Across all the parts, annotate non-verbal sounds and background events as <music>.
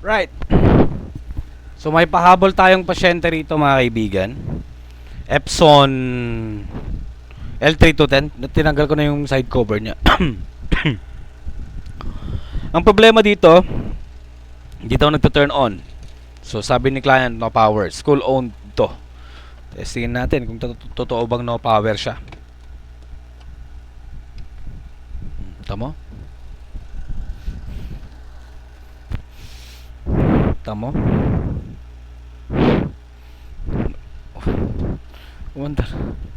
Right. So may pahabol tayong pasyente rito mga kaibigan. Epson L3210. Tinanggal ko na yung side cover niya. <coughs> Ang problema dito, hindi daw nagto-turn on. So sabi ni client no power. School owned to. Testingin natin kung to- totoo bang no power siya. Hmm, Tamo? Tamo? Wonder.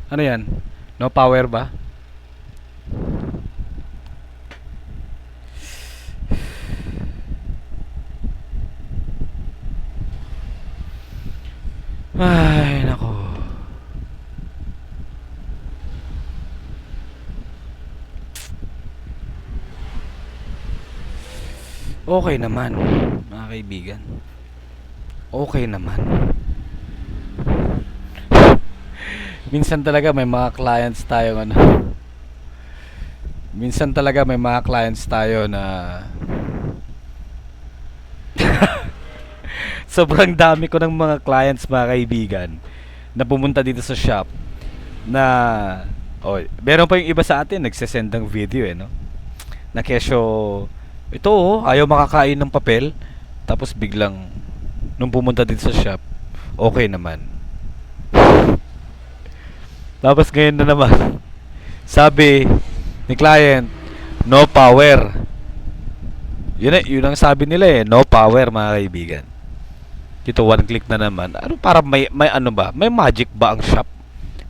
Ano yan? No power ba? Ay, nako. Okay naman, mga kaibigan. Okay naman. <laughs> Minsan talaga may mga clients tayo ano. Minsan talaga may mga clients tayo na <laughs> sobrang dami ko ng mga clients mga kaibigan na pumunta dito sa shop na oh, meron pa yung iba sa atin nagsesend ng video eh no na kesyo ito oh, ayaw makakain ng papel tapos biglang nung pumunta dito sa shop okay naman. Tapos ngayon na naman <laughs> sabi ni client no power. Yun, eh, yun ang sabi nila eh no power mga kaibigan. Dito one click na naman. Ano para may may ano ba? May magic ba ang shop?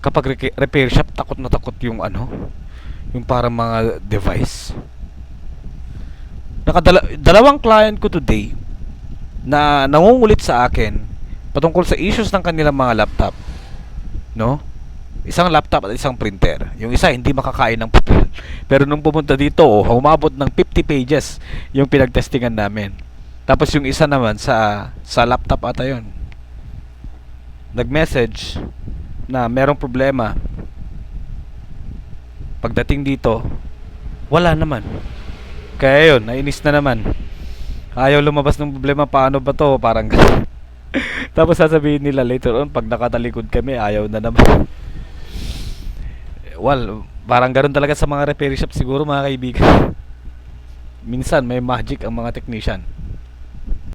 Kapag re- repair shop takot na takot yung ano? Yung parang mga device. Nakadala dalawang client ko today na nangungulit sa akin patungkol sa issues ng kanilang mga laptop no isang laptop at isang printer yung isa hindi makakain ng papel <laughs> pero nung pumunta dito oh, umabot ng 50 pages yung pinagtestingan namin tapos yung isa naman sa sa laptop ata yon. Nag-message na merong problema. Pagdating dito, wala naman. Kaya yun, nainis na naman. Ayaw lumabas ng problema, paano ba to? Parang ganun. <laughs> Tapos sasabihin nila later on, pag nakatalikod kami, ayaw na naman. well, parang ganun talaga sa mga repair shop siguro mga kaibigan. Minsan may magic ang mga technician.